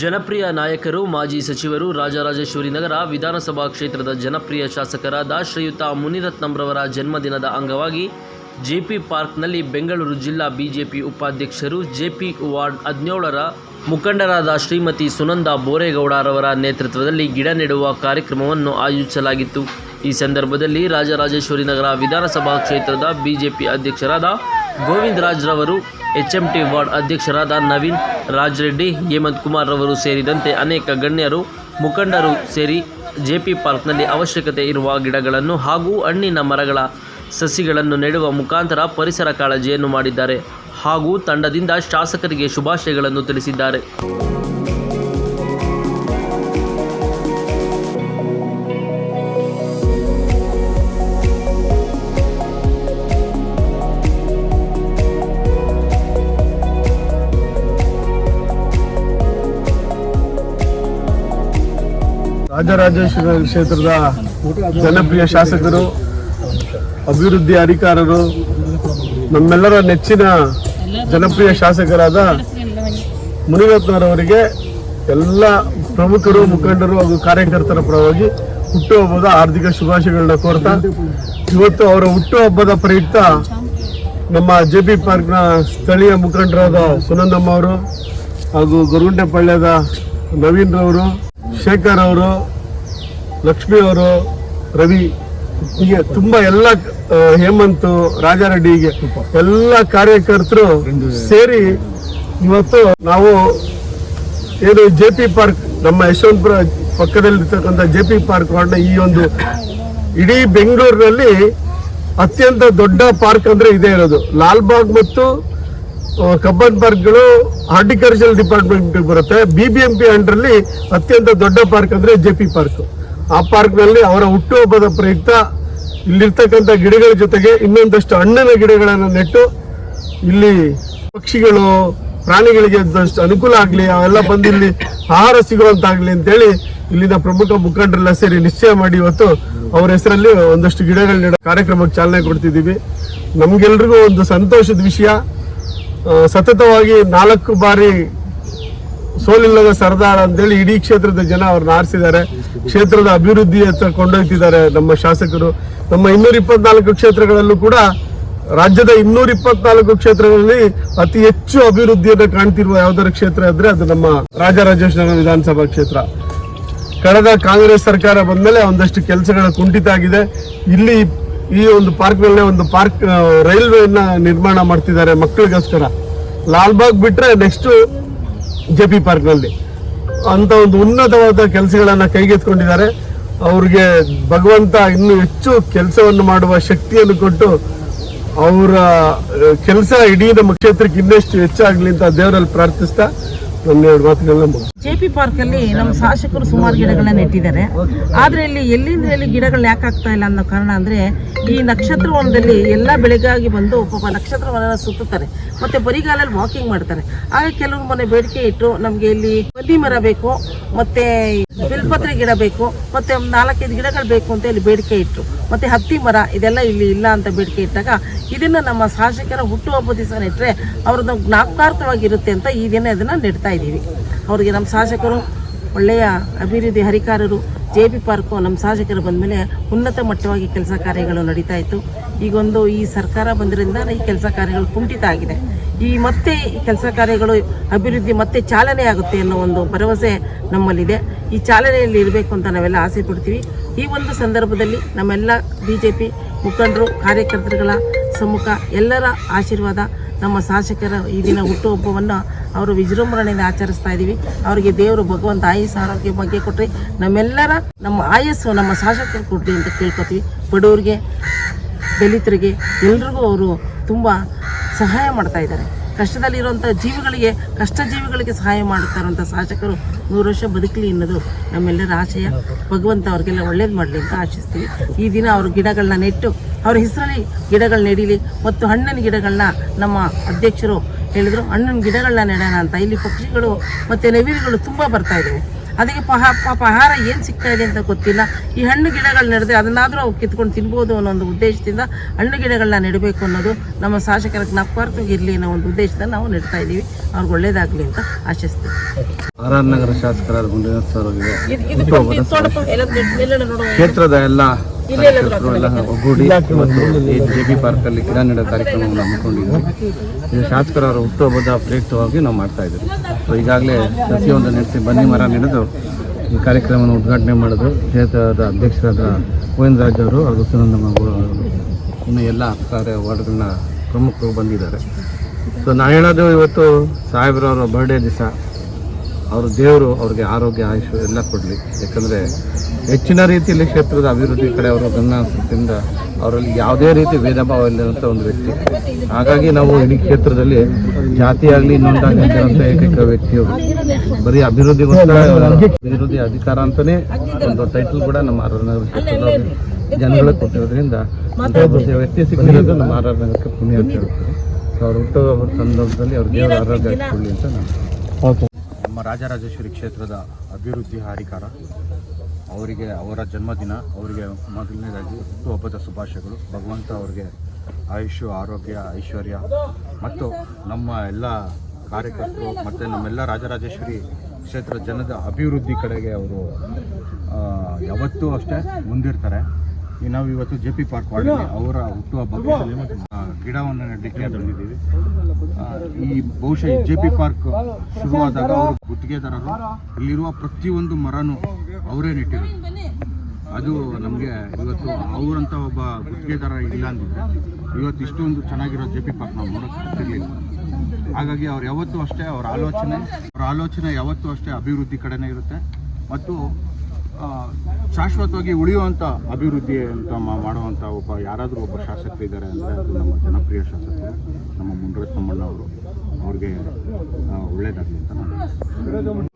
ಜನಪ್ರಿಯ ನಾಯಕರು, ಮಾಜಿ ಸಚಿವರು ರಾಜರಾಜೇಶ್ವರಿ ನಗರ ವಿಧಾನಸಭಾ ಕ್ಷೇತ್ರದ ಜನಪ್ರಿಯ ಶಾಸಕರಾದ ಶ್ರೀಯುತ ಮುನಿರತ್ನಂರವರ ಜನ್ಮದಿನದ ಅಂಗವಾಗಿ ಜೆಪಿ ಪಾರ್ಕ್ನಲ್ಲಿ ಬೆಂಗಳೂರು ಜಿಲ್ಲಾ ಬಿಜೆಪಿ ಉಪಾಧ್ಯಕ್ಷರು, ಜೆಪಿ ವಾರ್ಡ್ ಹದಿನೇಳರ ಮುಖಂಡರಾದ ಶ್ರೀಮತಿ ಸುನಂದ ಬೋರೇಗೌಡರವರ ನೇತೃತ್ವದಲ್ಲಿ ಗಿಡ ನೆಡುವ ಕಾರ್ಯಕ್ರಮವನ್ನು ಆಯೋಜಿಸಲಾಗಿತ್ತು. ಈ ಸಂದರ್ಭದಲ್ಲಿ ರಾಜರಾಜೇಶ್ವರಿ ನಗರ ವಿಧಾನಸಭಾ ಕ್ಷೇತ್ರದ ಬಿಜೆಪಿ ಅಧ್ಯಕ್ಷರಾದ ಗೋವಿಂದ ಎಂ ವಾರ್ಡ್ ಅಧ್ಯಕ್ಷರಾದ ನವೀನ್ ರಾಜ್ರೆಡ್ಡಿ, ಹೇಮಂತ್ ಕುಮಾರ್ ಅವರು ಸೇರಿದಂತೆ ಅನೇಕ ಗಣ್ಯರು, ಮುಖಂಡರು ಸೇರಿ ಜೆಪಿ ಪಾರ್ಕ್ನಲ್ಲಿ ಅವಶ್ಯಕತೆ ಇರುವ ಗಿಡಗಳನ್ನು ಹಾಗೂ ಹಣ್ಣಿನ ಮರಗಳ ಸಸಿಗಳನ್ನು ನೆಡುವ ಮುಖಾಂತರ ಪರಿಸರ ಕಾಳಜಿಯನ್ನು ಮಾಡಿದ್ದಾರೆ ಹಾಗೂ ತಂಡದಿಂದ ಶಾಸಕರಿಗೆ ಶುಭಾಶಯಗಳನ್ನು ತಿಳಿಸಿದ್ದಾರೆ. ರಾಜರಾಜೇಶ್ವರ ಕ್ಷೇತ್ರದ ಜನಪ್ರಿಯ ಶಾಸಕರು, ಅಭಿವೃದ್ಧಿ ಅಧಿಕಾರರು, ನಮ್ಮೆಲ್ಲರ ನೆಚ್ಚಿನ ಜನಪ್ರಿಯ ಶಾಸಕರಾದ ಮುನಿರತ್ನರವರಿಗೆ ಎಲ್ಲ ಪ್ರಮುಖರು, ಮುಖಂಡರು ಹಾಗೂ ಕಾರ್ಯಕರ್ತರ ಪರವಾಗಿ ಹುಟ್ಟುಹಬ್ಬದ ಆರ್ಥಿಕ ಶುಭಾಶಯಗಳನ್ನ ಕೋರ್ತಾ, ಇವತ್ತು ಅವರ ಹುಟ್ಟುಹಬ್ಬದ ಪ್ರಯುಕ್ತ ನಮ್ಮ ಜೆ ಪಿ ಪಾರ್ಕ್ನ ಸ್ಥಳೀಯ ಮುಖಂಡರಾದ ಸುನಂದಮ್ಮ ಅವರು ಹಾಗೂ ಗೊರಗುಂಟೆಪಾಳ್ಯದ ನವೀನ್ ರವರು ಶೇಖರ್ ಅವರು ಲಕ್ಷ್ಮಿ ಅವರು ರವಿ ಹೀಗೆ ತುಂಬಾ ಎಲ್ಲ ಹೇಮಂತ್ ರಾಜಾರೆಡ್ಡಿ ಹೀಗೆ ಎಲ್ಲ ಕಾರ್ಯಕರ್ತರು ಸೇರಿ ಇವತ್ತು ನಾವು ಏನು ಜೆ ಪಿ ಪಾರ್ಕ್ ನಮ್ಮ ಯಶವಂತಪುರ ಪಕ್ಕದಲ್ಲಿರ್ತಕ್ಕಂಥ ಜೆ ಪಿ ಪಾರ್ಕ್ ವಾರ್ಡ್ನ ಈ ಒಂದು ಇಡೀ ಬೆಂಗಳೂರಿನಲ್ಲಿ ಅತ್ಯಂತ ದೊಡ್ಡ ಪಾರ್ಕ್ ಅಂದ್ರೆ ಇದೇ ಇರೋದು. ಲಾಲ್ಬಾಗ್ ಮತ್ತು ಕಬ್ಬನ್ ಪಾರ್ಕ್ಗಳು ಹಾರ್ಟಿಕಲ್ಚರ್ ಡಿಪಾರ್ಟ್ಮೆಂಟ್ ಬರುತ್ತೆ. ಬಿ ಬಿ ಎಂ ಪಿ ಅತ್ಯಂತ ದೊಡ್ಡ ಪಾರ್ಕ್ ಅಂದ್ರೆ ಜೆ ಪಿ ಪಾರ್ಕ್. ಆ ಪಾರ್ಕ್ನಲ್ಲಿ ಅವರ ಹುಟ್ಟುಹಬ್ಬದ ಪ್ರಯುಕ್ತ ಇಲ್ಲಿರ್ತಕ್ಕಂಥ ಗಿಡಗಳ ಜೊತೆಗೆ ಇನ್ನೊಂದಷ್ಟು ಹಣ್ಣಿನ ಗಿಡಗಳನ್ನು ನೆಟ್ಟು ಇಲ್ಲಿ ಪಕ್ಷಿಗಳು, ಪ್ರಾಣಿಗಳಿಗೆ ಅಂತಷ್ಟು ಅನುಕೂಲ ಆಗಲಿ, ಅವೆಲ್ಲ ಬಂದು ಇಲ್ಲಿ ಆಹಾರ ಸಿಗುವಂತಾಗ್ಲಿ ಅಂತೇಳಿ ಇಲ್ಲಿನ ಪ್ರಮುಖ ಮುಖಂಡರೆಲ್ಲ ಸೇರಿ ನಿಶ್ಚಯ ಮಾಡಿ ಇವತ್ತು ಅವರ ಹೆಸರಲ್ಲಿ ಒಂದಷ್ಟು ಗಿಡಗಳನ್ನ ಕಾರ್ಯಕ್ರಮಕ್ಕೆ ಚಾಲನೆ ಕೊಡ್ತಿದ್ದೀವಿ. ನಮ್ಗೆಲ್ರಿಗೂ ಒಂದು ಸಂತೋಷದ ವಿಷಯ. ಸತತವಾಗಿ ನಾಲ್ಕು ಬಾರಿ ಸೋಲಿಲ್ಲದ ಸರ್ದಾರ ಅಂತೇಳಿ ಇಡೀ ಕ್ಷೇತ್ರದ ಜನ ಅವ್ರನ್ನ ಆರಿಸಿದ್ದಾರೆ. ಕ್ಷೇತ್ರದ ಅಭಿವೃದ್ಧಿ ಹತ್ರ ಕೊಂಡೊಯ್ತಿದ್ದಾರೆ ನಮ್ಮ ಶಾಸಕರು. ನಮ್ಮ ಇನ್ನೂರ ಇಪ್ಪತ್ನಾಲ್ಕು ಕ್ಷೇತ್ರಗಳಲ್ಲೂ ಕೂಡ ರಾಜ್ಯದ ಇನ್ನೂರ ಇಪ್ಪತ್ನಾಲ್ಕು ಕ್ಷೇತ್ರಗಳಲ್ಲಿ ಅತಿ ಹೆಚ್ಚು ಅಭಿವೃದ್ಧಿಯನ್ನು ಕಾಣ್ತಿರುವ ಯಾವ್ದಾದ್ರು ಕ್ಷೇತ್ರ ಇದ್ರೆ ಅದು ನಮ್ಮ ರಾಜರಾಜೇಶ್ವರ ವಿಧಾನಸಭಾ ಕ್ಷೇತ್ರ. ಕಳೆದ ಕಾಂಗ್ರೆಸ್ ಸರ್ಕಾರ ಬಂದ್ಮೇಲೆ ಒಂದಷ್ಟು ಕೆಲಸಗಳ ಕುಂಠಿತ ಆಗಿದೆ. ಇಲ್ಲಿ ಈ ಒಂದು ಪಾರ್ಕ್ನಲ್ಲಿ ಒಂದು ಪಾರ್ಕ್ ರೈಲ್ವೆಯನ್ನ ನಿರ್ಮಾಣ ಮಾಡ್ತಿದ್ದಾರೆ ಮಕ್ಕಳಿಗೋಸ್ಕರ. ಲಾಲ್ಬಾಗ್ ಬಿಟ್ರೆ ನೆಕ್ಸ್ಟ್ ಜೆ ಪಿ ಪಾರ್ಕ್ನಲ್ಲಿ ಅಂತ ಒಂದು ಉನ್ನತವಾದ ಕೆಲಸಗಳನ್ನು ಕೈಗೆತ್ಕೊಂಡಿದ್ದಾರೆ ಅವ್ರಿಗೆ ಭಗವಂತ ಇನ್ನೂ ಹೆಚ್ಚು ಕೆಲಸವನ್ನು ಮಾಡುವ ಶಕ್ತಿಯನ್ನು ಕೊಟ್ಟು ಅವರ ಕೆಲಸ ಇಡೀ ನಮ್ಮ ಕ್ಷೇತ್ರಕ್ಕೆ ಇನ್ನಷ್ಟು ಹೆಚ್ಚಾಗ್ಲಿ ಅಂತ ದೇವರಲ್ಲಿ ಪ್ರಾರ್ಥಿಸ್ತಾ ಜೆ ಪಿ ಪಾರ್ಕ್ ಅಲ್ಲಿ ನಮ್ಮ ಶಾಸಕರು ಸುಮಾರು ಗಿಡಗಳನ್ನ ನೆಟ್ಟಿದ್ದಾರೆ. ಆದ್ರೆ ಇಲ್ಲಿ ಎಲ್ಲಿಂದ ಎಲ್ಲಿ ಗಿಡಗಳು ಯಾಕೆ ಆಗ್ತಾ ಇಲ್ಲ ಅನ್ನೋ ಕಾರಣ ಅಂದ್ರೆ ಈ ನಕ್ಷತ್ರ ವನದಲ್ಲಿ ಎಲ್ಲ ಬೆಳಗಾಗಿ ಬಂದು ಪಾಪ ನಕ್ಷತ್ರ ವನ ಸುತ್ತುತ್ತಾರೆ. ಮತ್ತೆ ಬರಿಗಾಲಲ್ಲಿ ವಾಕಿಂಗ್ ಮಾಡ್ತಾರೆ. ಆಗ ಕೆಲವರು ಮನೆ ಬೇಡಿಕೆ ಇಟ್ಟು ನಮ್ಗೆ ಇಲ್ಲಿ ಬಲ್ಲಿ ಮರ ಬೇಕು, ಮತ್ತೆ ಬಿಲ್ಪತ್ರೆ ಗಿಡ ಬೇಕು ಮತ್ತೆ ಒಂದು ನಾಲ್ಕೈದು ಗಿಡಗಳು ಬೇಕು ಅಂತ ಇಲ್ಲಿ ಬೇಡಿಕೆ ಇಟ್ಟರು ಮತ್ತೆ ಹತ್ತಿ ಮರ, ಇದೆಲ್ಲ ಇಲ್ಲಿ ಇಲ್ಲ ಅಂತ ಬೇಡಿಕೆ ಇಟ್ಟಾಗ ಇದನ್ನ ನಮ್ಮ ಶಾಸಕರ ಹುಟ್ಟುಹಬ್ಬ ದಿವಸ ನೆಟ್ಟರೆ ಅವ್ರದ್ದು ಜ್ಞಾಪಕಾರ್ಥವಾಗಿರುತ್ತೆ ಅಂತ ಈ ದಿನ ಇದನ್ನ ನೆಡ್ತಾ ಇದ್ದೀವಿ. ಅವರಿಗೆ ನಮ್ಮ ಶಾಸಕರು, ಒಳ್ಳೆಯ ಅಭಿವೃದ್ಧಿ ಹರಿಕಾರರು, ಜೆ ಪಿ ಪಾರ್ಕು ನಮ್ಮ ಶಾಸಕರು ಬಂದಮೇಲೆ ಉನ್ನತ ಮಟ್ಟವಾಗಿ ಕೆಲಸ ಕಾರ್ಯಗಳು ನಡೀತಾ ಇತ್ತು. ಈಗೊಂದು ಈ ಸರ್ಕಾರ ಬಂದರಿಂದ ಈ ಕೆಲಸ ಕಾರ್ಯಗಳು ಕುಂಠಿತ ಆಗಿದೆ. ಈ ಮತ್ತೆ ಕೆಲಸ ಕಾರ್ಯಗಳು ಅಭಿವೃದ್ಧಿ ಮತ್ತೆ ಚಾಲನೆ ಆಗುತ್ತೆ ಅನ್ನೋ ಒಂದು ಭರವಸೆ ನಮ್ಮಲ್ಲಿದೆ. ಈ ಚಾಲನೆಯಲ್ಲಿ ಇರಬೇಕು ಅಂತ ನಾವೆಲ್ಲ ಆಸೆ ಪಡ್ತೀವಿ. ಈ ಒಂದು ಸಂದರ್ಭದಲ್ಲಿ ನಮ್ಮೆಲ್ಲ ಬಿ ಜೆ ಪಿ ಮುಖಂಡರು, ಕಾರ್ಯಕರ್ತರುಗಳ ಸಮ್ಮುಖ ಎಲ್ಲರ ಆಶೀರ್ವಾದ ನಮ್ಮ ಶಾಸಕರ ಈ ದಿನ ಹುಟ್ಟುಹಬ್ಬವನ್ನು ಅವರು ವಿಜೃಂಭಣೆಯಿಂದ ಆಚರಿಸ್ತಾ ಇದ್ದೀವಿ ಅವರಿಗೆ ದೇವರು ಭಗವಂತ ಆಯುಸ್ ಆರೋಗ್ಯ ಬಗ್ಗೆ ಕೊಟ್ಟರೆ ನಮ್ಮೆಲ್ಲರ ನಮ್ಮ ಆಯಸ್ಸು ನಮ್ಮ ಶಾಸಕರು ಕೊಡ್ರಿ ಅಂತ ಕೇಳ್ಕೊತೀವಿ. ಬಡವರಿಗೆ, ದಲಿತರಿಗೆ ಎಲ್ರಿಗೂ ಅವರು ತುಂಬ ಸಹಾಯ ಮಾಡ್ತಾ ಇದ್ದಾರೆ. ಕಷ್ಟದಲ್ಲಿರುವಂಥ ಜೀವಿಗಳಿಗೆ ಕಷ್ಟ ಜೀವಿಗಳಿಗೆ ಸಹಾಯ ಮಾಡುತ್ತಾರಂಥ ಶಾಸಕರು ನೂರು ವರ್ಷ ಬದುಕಲಿ ಅನ್ನೋದು ನಮ್ಮೆಲ್ಲರ ಆಶಯ. ಭಗವಂತ ಅವ್ರಿಗೆಲ್ಲ ಒಳ್ಳೇದು ಮಾಡಲಿ ಅಂತ ಆಶಿಸ್ತೀವಿ. ಈ ದಿನ ಅವರು ಗಿಡಗಳನ್ನ ನೆಟ್ಟು, ಅವ್ರ ಹೆಸರಲ್ಲಿ ಗಿಡಗಳು ನೆಡೀಲಿ ಮತ್ತು ಹಣ್ಣಿನ ಗಿಡಗಳನ್ನ ನಮ್ಮ ಅಧ್ಯಕ್ಷರು ಹೇಳಿದರು, ಹಣ್ಣಿನ ಗಿಡಗಳನ್ನ ನೆಡೋಣ ಅಂತ. ಇಲ್ಲಿ ಪಕ್ಷಿಗಳು ಮತ್ತು ನವಿಲುಗಳು ತುಂಬ ಬರ್ತಾ ಇದ್ದಾವೆ ಅದಕ್ಕೆ ಪಹ ಪಾಪ ಆಹಾರ ಏನು ಸಿಗ್ತಾ ಇದೆ ಅಂತ ಗೊತ್ತಿಲ್ಲ. ಈ ಹಣ್ಣು ಗಿಡಗಳು ನೆಡದೆ ಅದನ್ನಾದರೂ ಅವು ಕಿತ್ಕೊಂಡು ತಿನ್ಬೋದು ಅನ್ನೋ ಒಂದು ಉದ್ದೇಶದಿಂದ ಹಣ್ಣು ಗಿಡಗಳನ್ನ ನೆಡಬೇಕು ಅನ್ನೋದು ನಮ್ಮ ಶಾಸಕರ ಜ್ಞಾಪಕಾರ್ಥವಾಗಿರಲಿ ಅನ್ನೋ ಒಂದು ಉದ್ದೇಶದಿಂದ ನಾವು ನೆಡ್ತಾ ಇದ್ದೀವಿ. ಅವ್ರಿಗೆ ಒಳ್ಳೇದಾಗಲಿ ಅಂತ ಆಶಿಸ್ತೀವಿ. ಆರ್ ಆರ್ ನಗರ ಶಾಸಕರಾದ. ಕ್ಷೇತ್ರದ ಎಲ್ಲ ಶಾಸಕರು ಎಲ್ಲ ಒಗ್ಗೂಡಿ ಈ ಜೆ ಬಿ ಪಾರ್ಕಲ್ಲಿ ಗಿಡ ನೆಡೋ ಕಾರ್ಯಕ್ರಮವನ್ನು ಹಮ್ಮಿಕೊಂಡಿದ್ವಿ ಇದು ಶಾಸಕರವರ ಹುಟ್ಟುಹಬ್ಬದ ಪ್ರಯುಕ್ತವಾಗಿ ನಾವು ಮಾಡ್ತಾ ಇದ್ದೀವಿ. ಸೊ ಈಗಾಗಲೇ ಸಸಿಯೊಂದು ನೆಡೆಸಿ ಬನ್ನಿ ಮರ ನೆಡೆದು ಈ ಕಾರ್ಯಕ್ರಮವನ್ನು ಉದ್ಘಾಟನೆ ಮಾಡೋದು ಕ್ಷೇತ್ರದ ಅಧ್ಯಕ್ಷರಾದ ಗೋವಿಂದ ರಾಜ್ ಅವರು ಹಾಗೂ ಸುನಂದಮ್ಮ ಅವರು. ಇನ್ನು ಎಲ್ಲ ಕಾರ್ಯ ವಾರ್ಡ್ಗಳನ್ನ ಪ್ರಮುಖರು ಬಂದಿದ್ದಾರೆ. ಸೊ ನಾನು ಹೇಳೋದು ಇವತ್ತು ಸಾಹೇಬ್ರವರ ಬರ್ಡೇ ದಿವಸ ಅವರು ದೇವರು, ಅವ್ರಿಗೆ ಆರೋಗ್ಯ ಆಯುಷ್ ಎಲ್ಲ ಕೊಡಲಿ. ಯಾಕಂದರೆ ಹೆಚ್ಚಿನ ರೀತಿಯಲ್ಲಿ ಕ್ಷೇತ್ರದ ಅಭಿವೃದ್ಧಿ ಕಡೆ ಅವರು ಗಮನ ಹರಿಸೋದ್ರಿಂದ ಅವರಲ್ಲಿ ಯಾವುದೇ ರೀತಿ ಭೇದ ಭಾವ ಇಲ್ಲದಂಥ ಒಂದು ವ್ಯಕ್ತಿ. ಹಾಗಾಗಿ ನಾವು ಇಡೀ ಕ್ಷೇತ್ರದಲ್ಲಿ ಜಾತಿಯಾಗಲಿ ಇನ್ನೊಂದಾಗಲಿ ಅಂತ ಏಕೈಕ ವ್ಯಕ್ತಿಯವರು ಬರೀ ಅಭಿವೃದ್ಧಿಗೋಸ್ಕರ ಅಭಿವೃದ್ಧಿ ಅಧಿಕಾರ ಅಂತಲೇ ಒಂದು ಟೈಟಲ್ ಕೂಡ ನಮ್ಮ ಆರಾಧನಗರ ಆರ್ ನಗರ ಕ್ಷೇತ್ರದ ಜನಗಳಿಗೆ ಕೊಟ್ಟಿರೋದ್ರಿಂದ ವ್ಯಕ್ತಿ ಸಿಕ್ಕಿರೋದು ನಮ್ಮ ಆರಾಧನಗರಕ್ಕೆ ಆರ್ ನಗರಕ್ಕೆ ಪುಣ್ಯ ಅಂತ ಹೇಳ್ತಾರೆ ಸೊ ಅವ್ರು ಹುಟ್ಟುಹಬ್ಬದ ಸಂದರ್ಭದಲ್ಲಿ ಅವ್ರ ದೇವರ ಆರೋಗ್ಯ ಕೊಡಲಿ ಅಂತ ನಾನು ರಾಜರಾಜೇಶ್ವರಿ ಕ್ಷೇತ್ರದ ಅಭಿವೃದ್ಧಿ ಹಾರಿಕಾರ. ಅವರಿಗೆ ಅವರ ಜನ್ಮದಿನ ಅವರಿಗೆ ಮೊದಲನೇದಾಗಿ ಹುಟ್ಟುಹಬ್ಬದ ಶುಭಾಶಯಗಳು. ಭಗವಂತ ಅವರಿಗೆ ಆಯುಷು ಆರೋಗ್ಯ ಐಶ್ವರ್ಯ ಮತ್ತು ನಮ್ಮ ಎಲ್ಲ ಕಾರ್ಯಕರ್ತರು ಮತ್ತು ನಮ್ಮೆಲ್ಲ ರಾಜರಾಜೇಶ್ವರಿ ಕ್ಷೇತ್ರ ಜನದ ಅಭಿವೃದ್ಧಿ ಕಡೆಗೆ ಅವರು ಯಾವತ್ತೂ ಅಷ್ಟೇ ಮುಂದಿರ್ತಾರೆ. ನಾವು ಇವತ್ತು ಜೆ ಪಿ ಪಾರ್ಕ್ ಅವರ ಹುಟ್ಟುಹಬ್ಬಕ್ಕೆ ಆ, ಗಿಡವನ್ನು ನೆಡಲಿಕ್ಕೆ ಬಂದಿದ್ದೀವಿ ಈ ಬಹುಶಃ ಜೆ ಪಿ ಪಾರ್ಕ್ ಶುರುವಾದಾಗ ಅವರು ಗುತ್ತಿಗೆದಾರರು. ಇಲ್ಲಿರುವ ಪ್ರತಿಯೊಂದು ಮರನೂ ಅವರೇ ನೆಟ್ಟಿರು ಅದು ನಮಗೆ ಇವತ್ತು ಅವರಂತ ಒಬ್ಬ ಗುತ್ತಿಗೆದಾರ ಇಲ್ಲ ಅಂದಿದ್ರೆ ಇವತ್ತು ಇಷ್ಟೊಂದು ಚೆನ್ನಾಗಿರೋ ಜೆ ಪಿ ಪಾರ್ಕ್ ನಾವು ನೋಡೋಕೆ ಸಿಗ್ತಿರ್ಲಿಲ್ಲ ಹಾಗಾಗಿ ಅವ್ರು ಯಾವತ್ತೂ ಅಷ್ಟೇ ಅವ್ರ ಆಲೋಚನೆ ಅವ್ರ ಆಲೋಚನೆ ಯಾವತ್ತೂ ಅಷ್ಟೇ ಅಭಿವೃದ್ಧಿ ಕಡೆನೇ ಇರುತ್ತೆ. ಮತ್ತು ಶಾಶ್ವತವಾಗಿ ಉಳಿಯುವಂಥ ಅಭಿವೃದ್ಧಿ ಅಂತ ಮಾಡುವಂಥ ಒಬ್ಬ ಯಾರಾದರೂ ಒಬ್ಬ ಶಾಸಕರು ಇದ್ದಾರೆ ಅಂದರೆ ಅದು ನಮ್ಮ ಜನಪ್ರಿಯ ಶಾಸಕರು, ನಮ್ಮ ಮುನ್ರತ್ನಮ್ಮಣ್ಣ ಅವರು ಅವ್ರಿಗೆ ಒಳ್ಳೆಯದಾಗಲಿ ಅಂತ ನಾನು